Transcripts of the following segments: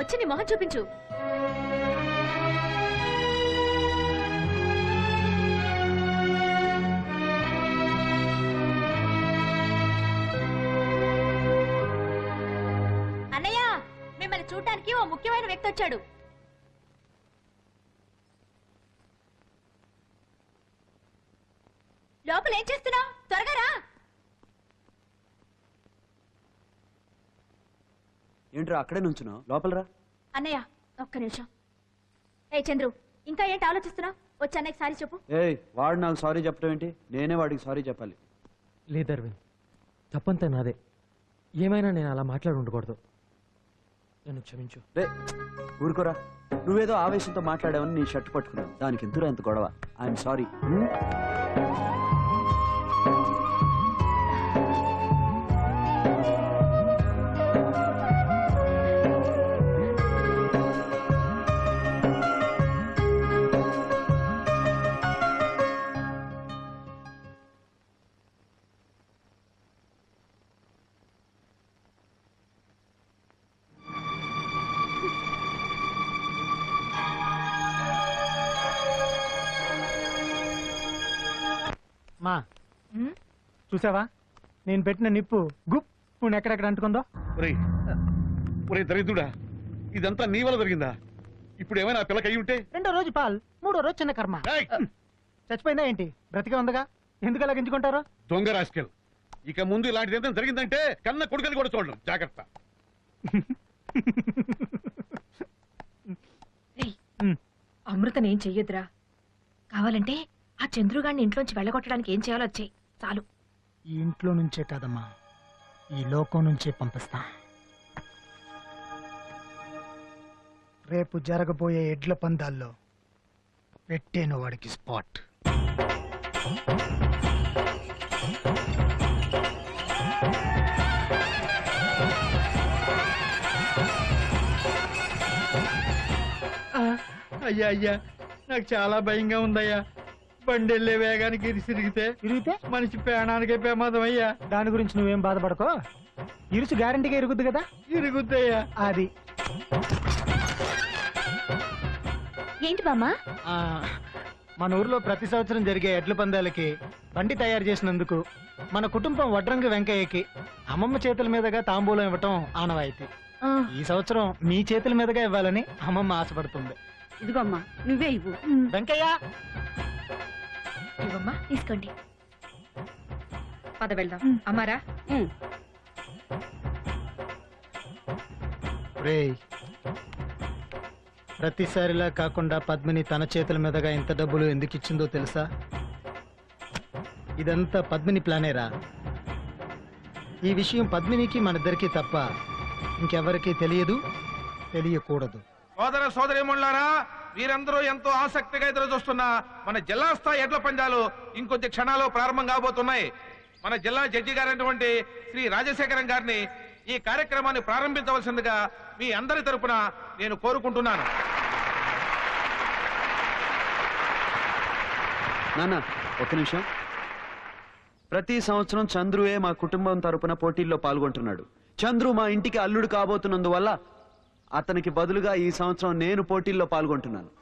వచ్చి నీ మొహం చూపించు. అన్నయ్య మిమ్మల్ని చూడటానికి ఓ ముఖ్యమైన వ్యక్తి వచ్చాడు లోపల ఏం చేస్తున్నావు త్వరగా రా ఏంట్రా అక్కడే నుంచున్నావు? లోపల రా అన్నయ్య ఒక్క నిమిషం. ఏ చంద్రు ఇంకా ఏంటి ఆలోచిస్తున్నావు? వచ్చి అన్నయ్యకి సారీ చెప్పు. ఏయ్ వాడు నాకు సారీ చెప్పడం ఏంటి? నేనే వాడికి సారీ చెప్పాలి. లేదు అరవింద్ తప్పంతా నాదే. ఏమైనా నేను అలా మాట్లాడి ఉండకూడదు. నన్ను క్షమించు. రే ఊరుకోరా. నువ్వేదో ఆవేశంతో మాట్లాడావని నీ షర్ట్ పట్టుకున్నావు. దానికి ఎందుకు ఎంత గొడవ? ఐఎమ్ సారీ మా ఉమ్, చూసావా? నేను పెట్టిన నిప్పు గుప్ నువ్వు ఎక్కడెక్కడ అంటుకుందో? ఒరే దరిద్రుడా ఇదంతా నీ వల్ల జరిగిందా? ఇప్పుడు ఏమైనా పిల్లకి అయి ఉంటే? రెండో రోజు పాల్ మూడో రోజు చిన్న కర్మ. ఏయ్! చచ్చిపోయిందా ఏంటి? బ్రతికే ఉందగా? ఎందుకు అలా గింజుకుంటారు? దొంగ రాస్కెల్. ఇక ముందు ఇలాంటిది ఏదైనా జరిగిందంటే కన్న కొడుకని కూడా చూడడం జాగ్రత్త. అమృతని ఏం చెయ్యొద్దురా? కావాలంటే ఆ చంద్రుగాడిని ఇంట్లోంచి వెళ్ళగొట్టడానికి ఏం చేయాలో వచ్చాయి చాలు. ఈ ఇంట్లో నుంచే కాదమ్మా. ఈ లోకం నుంచే పంపిస్తా. రేపు జరగబోయే ఎడ్ల పందాల్లో పెట్టేను వాడికి స్పాట్. అయ్యా అయ్యా నాకు చాలా భయంగా ఉందయ్యా. బండి వెళ్ళే వేగానికి తిరిగితే తిరిగితే? మనిషి ప్రాణానికే ప్రమాదం అయ్యా. దాని గురించి నువ్వేం బాధపడకో. ఇరుసు గ్యారంటీగా ఇరుగుద్ది కదా? ఇరుగుద్దయ్యా అది. ఏంటి బామ్మా? ఆ, మన ఊర్లో ప్రతి సంవత్సరం జరిగే ఎడ్ల పందాలకి బండి తయారు చేసినందుకు మన కుటుంబం వడ్రంగి వెంకయ్యకి అమ్మమ్మ చేతుల మీదుగా తాంబూలం ఇవ్వటం ఆనవాయితీ. ఈ సంవత్సరం మీ చేతుల మీదుగా ఇవ్వాలని అమ్మమ్మ ఆశపడుతుంది. ఇదిగోమ్మా నువ్వే ఇవ్వు. వెంకయ్య! ఇవ్వమ్మా తీసుకోండి. పద వెళ్దాం. అమ్మారా? రేయ్. ప్రతిసారిలా కాకుండా పద్మిని తన చేతుల మీదుగా ఇంత డబ్బులు ఎందుకు ఇచ్చిందో తెలుసా? ఇదంతా పద్మిని ప్లానేరా. ఈ విషయం పద్మినికి మనిద్దరికీ తప్ప ఇంకెవరికీ తెలియదు తెలియకూడదు. సోదర సోదరిమణులారా వీరందరూ ఎంతో ఆసక్తిగా ఎదురు చూస్తున్న మన జిల్లా స్థాయి ఎడ్ల పందాలు ఇంకొద్ది క్షణాల్లో ప్రారంభం కాబోతున్నాయి. మన జిల్లా జడ్జి గారైనటువంటి శ్రీ రాజశేఖరం గారిని ఈ కార్యక్రమాన్ని ప్రారంభించవలసిందిగా మీ అందరి తరపున నేను కోరుకుంటున్నాను. నాన్న ఒక్క నిమిషం. ప్రతి సంవత్సరం చంద్రుయే మా కుటుంబం తరపున పోటీల్లో పాల్గొంటున్నాడు. చంద్రు మా ఇంటికి అల్లుడు కాబోతున్నందువల్ల అతనికి బదులుగా ఈ సంవత్సరం నేను పోటీల్లో పాల్గొంటున్నాను.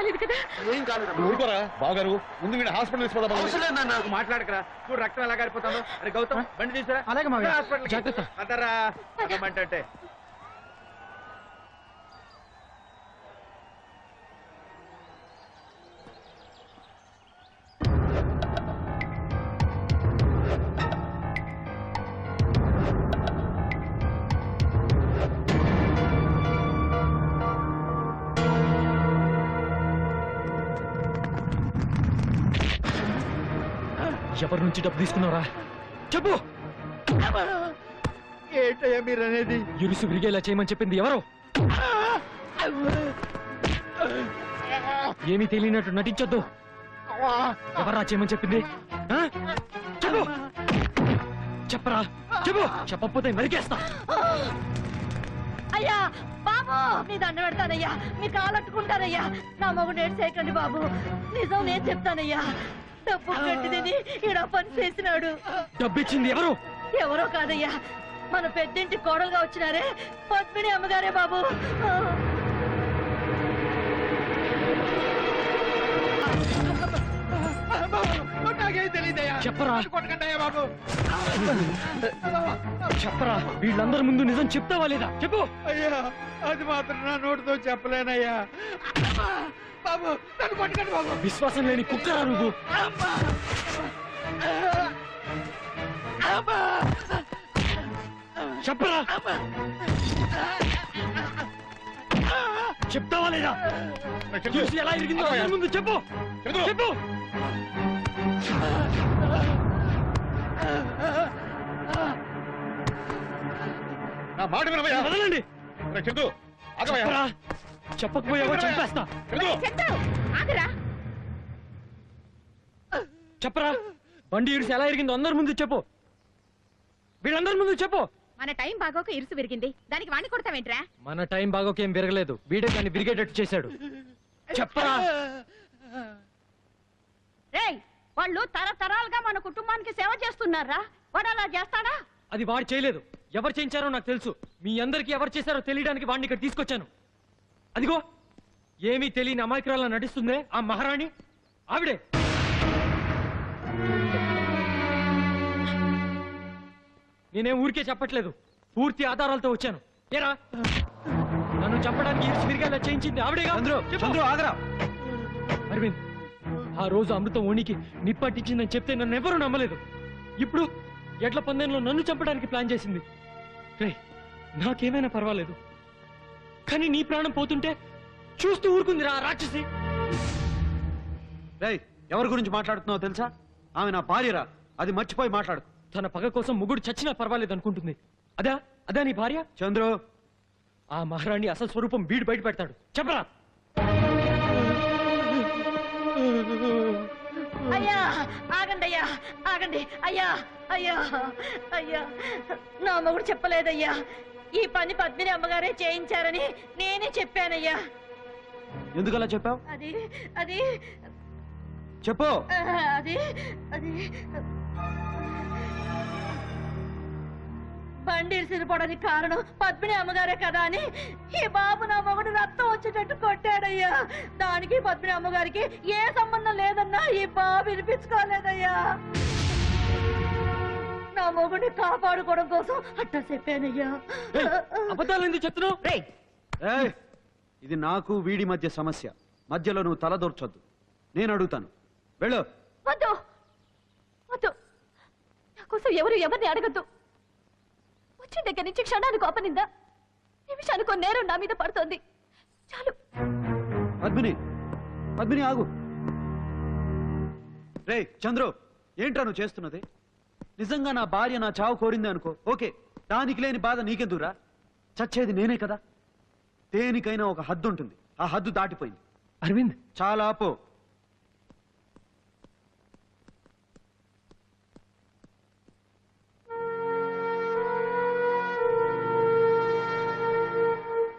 కాలేదు కదా. ఏం కాలేదు నువ్వు ఊరుకోరా బావగారు. ముందు వీడు హాస్పిటల్ తీసుకోదా అవసరం లేదు మాట్లాడకరా. చూడు రక్తం ఎలా గారిపోతాను అరే గౌతమ్ బండి తీసుకురా. అలాగే. హాస్పిటల్ జాగ్రత్త. అదరా అదమంటే ఎవరి నుంచి డబ్బు తీసుకున్నారా చెప్పు. ఏంటయ్యా మీరు అనేది ఇరుసు విరిగేలా చేయమని చెప్పింది ఎవరు? ఏమీ తెలియనట్టు నటించొద్దు. ఎవరా చేయమని చెప్పింది? చెప్పు. చెప్పరా? చెప్పు. చెప్పకపోతే నరికేస్తా. అయ్యా బాబు మీ దండ పెడతానయ్యా. మీ కాలట్టుకుంటానయ్యా నా మగుడు ఏడు చేయకండి బాబు. నిజం నేను చెప్తానయ్యా. డబ్బు కట్టిదని ఈడ పని చేసినాడు. డబ్బిచ్చింది ఎవరు? ఎవరో కాదయ్యా మన పెద్దింటి కోడలుగా వచ్చినారే పద్మిని అమ్మగారే బాబు. చెప్పరా. చెప్పరా వీళ్ళందరి ముందు నిజం చెప్తావా లేదా? చెప్పు. అయ్యా అది మాత్రం నా నోటితో చెప్పలేనయ్యా. బాబు నన్ను బాబు. విశ్వాసం లేని కుక్కరా నువ్వు? చెప్పరా. చెప్తావా లేదా? చూసి ఎలా ఇరిగిందో అందరి ముందు చెప్పు. చెప్పు. నా మాట వినవయ్యా. వదలండి. చందు ఆగవయ్యా. చెప్పకపోయావో చంపేస్తా. ఆగరా. చెప్పరా? బండి ఇడిసి ఎలా ఇరిగిందో అందరి ముందు చెప్పు. వీళ్ళందరి ముందు చెప్పు. మన టైం బాగోక ఇరుసు విరిగింది. దానికి వాణ్ణి కొడతావేంట్రా? మన టైం బాగోకేం విరగలేదు. వీడే దాన్ని విరిగేటట్టు చేశాడు. చెప్పరా? రేయ్ వాళ్ళు తరతరాలుగా మన కుటుంబానికి సేవ చేస్తున్నారా? వాడు అలా చేస్తాడా? అది వాడు చేయలేదు. ఎవరు చేయించారో నాకు తెలుసు. మీ అందరికీ ఎవరు చేశారో తెలియడానికి వాడిని ఇక్కడ తీసుకొచ్చాను. అదిగో ఏమీ తెలియని అమాయకురాలా నటిస్తుందే ఆ మహారాణి. ఆవిడే. నేనేం ఊరికే చెప్పట్లేదు. పూర్తి ఆధారాలతో వచ్చాను. ఏరా? నన్ను చంపడానికి ఇరుసు విరిగేలా చేయించింది ఆవిడేగా చంద్రు ఆగరా. అరవింద్ ఆ రోజు అమృతం ఓణికి నిప్పట్టించిందని చెప్తే నన్ను ఎవరూ నమ్మలేదు. ఇప్పుడు ఎడ్ల పందెంలో నన్ను చంపడానికి ప్లాన్ చేసింది. రే నాకేమైనా పర్వాలేదు. కానీ నీ ప్రాణం పోతుంటే చూస్తూ ఊరుకుంది రా రాక్షసి. రేయ్ ఎవరి గురించి మాట్లాడుతున్నావో తెలుసా? ఆమె నా భార్యరా. అది మర్చిపోయి మాట్లాడు తన పగ కోసం ముగ్గురు చచ్చినా పర్వాలేదు అనుకుంటుంది. అదా? అదా నీ భార్య? చంద్రు. ఆ మహారాణి అసలు స్వరూపం వీడు బయట పెడతాడు. చెప్పరా? అయ్యా ఆగండి అయ్యా ఆగండి. అయ్యా అయ్యా అయ్యా. నా మొగుడు చెప్పలేదయ్యా. ఈ పని పద్మిని అమ్మగారే చేయించారని నేనే చెప్పానయ్యా. ఎందుకు అలా చెప్పావు? అది అది చెప్పు. అది అది బండి సిరిపోవడానికి కారణం పద్మిని అమ్మగారే కదా అని. ఈ బాబు నా మొగుడు రక్తం వచ్చేటట్టు కొట్టాడయ్యా. దానికి పద్మిని అమ్మగారికి ఏ సంబంధం లేదన్నా ఈ బాబు వినిపించుకోలేదయ్యా. నా మొగుడిని కాపాడుకోవడం కోసం అట్టా చెప్పానయ్యా. అబద్ధాలు ఎందుకు చెప్తున్నావు? ఏయ్, ఇది నాకు వీడి మధ్య సమస్య. మధ్యలో నువ్వు తలదూర్చొద్దు నేను అడుగుతాను. వెళ్ళు. వద్దు. వద్దు. నా కోసం ఎవరు ఎవరిని అడగద్దు. వచ్చిన దగ్గర నుంచి క్షణానికి కోపనిందా నిమిషానికి నేరం నా మీద పడుతోంది. చాలు. పద్మిని పద్మిని ఆగు. రే చంద్రు ఏంట్రా నువ్వు చేస్తున్నది? నిజంగా నా భార్య నా చావు కోరింది అనుకో. ఓకే దానికి లేని బాధ నీకెందుకురా? చచ్చేది నేనే కదా? దేనికైనా ఒక హద్దు ఉంటుంది ఆ హద్దు దాటిపోయింది. అరవింద్. చాలా పో